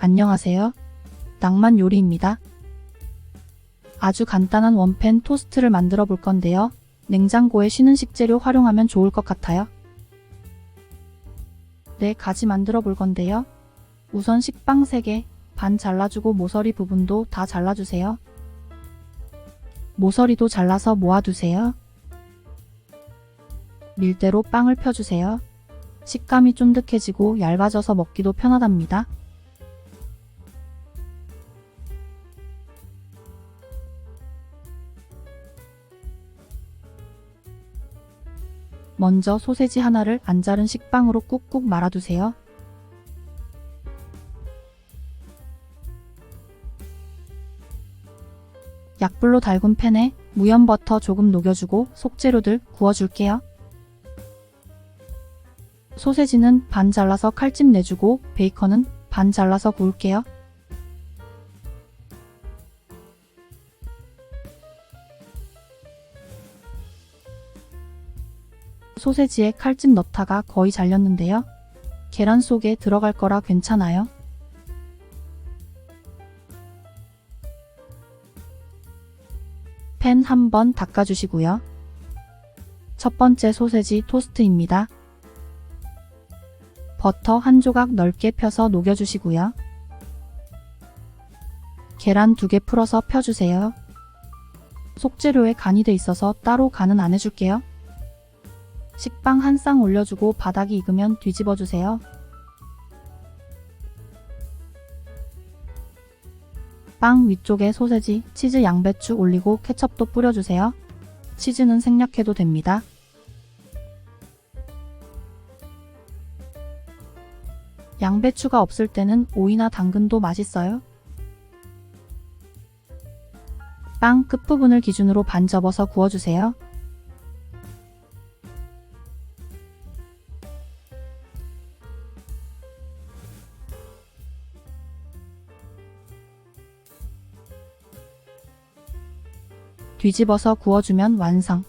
안녕하세요. 낭만 요리입니다. 아주 간단한 원팬 토스트를 만들어 볼 건데요. 냉장고에 쉬는 식재료 활용하면 좋을 것 같아요. 네 가지 만들어 볼 건데요. 우선 식빵 3개, 반 잘라주고 모서리 부분도 다 잘라주세요. 모서리도 잘라서 모아두세요. 밀대로 빵을 펴주세요. 식감이 쫀득해지고 얇아져서 먹기도 편하답니다. 먼저 소세지 하나를 안 자른 식빵으로 꾹꾹 말아두세요. 약불로 달군 팬에 무염 버터 조금 녹여주고 속재료들 구워줄게요. 소세지는 반 잘라서 칼집 내주고 베이컨은 반 잘라서 구울게요. 소세지에 칼집 넣다가 거의 잘렸는데요. 계란 속에 들어갈 거라 괜찮아요. 팬 한번 닦아주시고요. 첫 번째 소세지 토스트입니다. 버터 한 조각 넓게 펴서 녹여주시고요. 계란 두 개 풀어서 펴주세요. 속재료에 간이 돼 있어서 따로 간은 안 해줄게요. 식빵 한 쌍 올려주고 바닥이 익으면 뒤집어 주세요. 빵 위쪽에 소세지, 치즈, 양배추 올리고 케첩도 뿌려주세요. 치즈는 생략해도 됩니다. 양배추가 없을 때는 오이나 당근도 맛있어요. 빵 끝부분을 기준으로 반 접어서 구워주세요. 뒤집어서 구워주면 완성.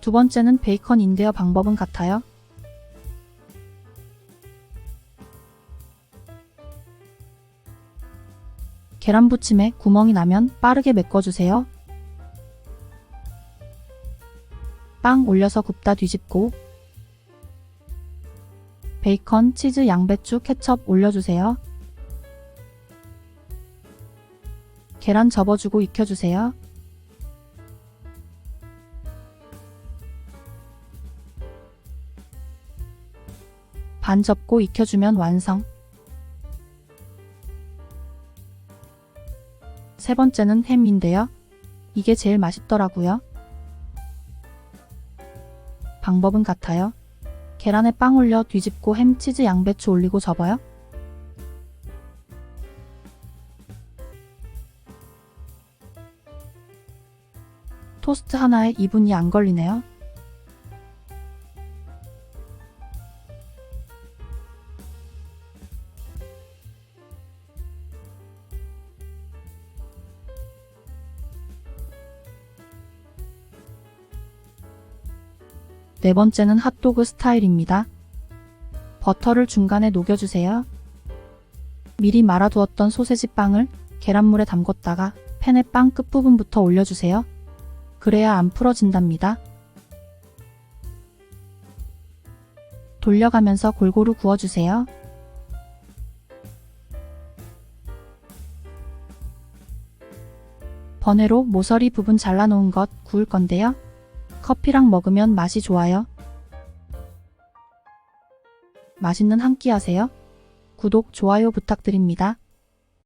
두 번째는 베이컨인데요. 방법은 같아요. 계란 부침에 구멍이 나면 빠르게 메꿔주세요. 빵 올려서 굽다 뒤집고 베이컨, 치즈, 양배추, 케첩 올려주세요. 계란 접어주고 익혀주세요. 반 접고 익혀주면 완성. 세 번째는 햄인데요. 이게 제일 맛있더라고요. 방법은 같아요. 계란에 빵 올려 뒤집고 햄, 치즈, 양배추 올리고 접어요. 토스트 하나에 2분이 안 걸리네요. 네 번째는 핫도그 스타일입니다. 버터를 중간에 녹여주세요. 미리 말아두었던 소세지 빵을 계란물에 담궜다가 팬에 빵 끝부분부터 올려주세요. 그래야 안 풀어진답니다. 돌려가면서 골고루 구워주세요. 번외로 모서리 부분 잘라놓은 것 구울 건데요. 커피랑 먹으면 맛이 좋아요. 맛있는 한 끼 하세요. 구독, 좋아요 부탁드립니다.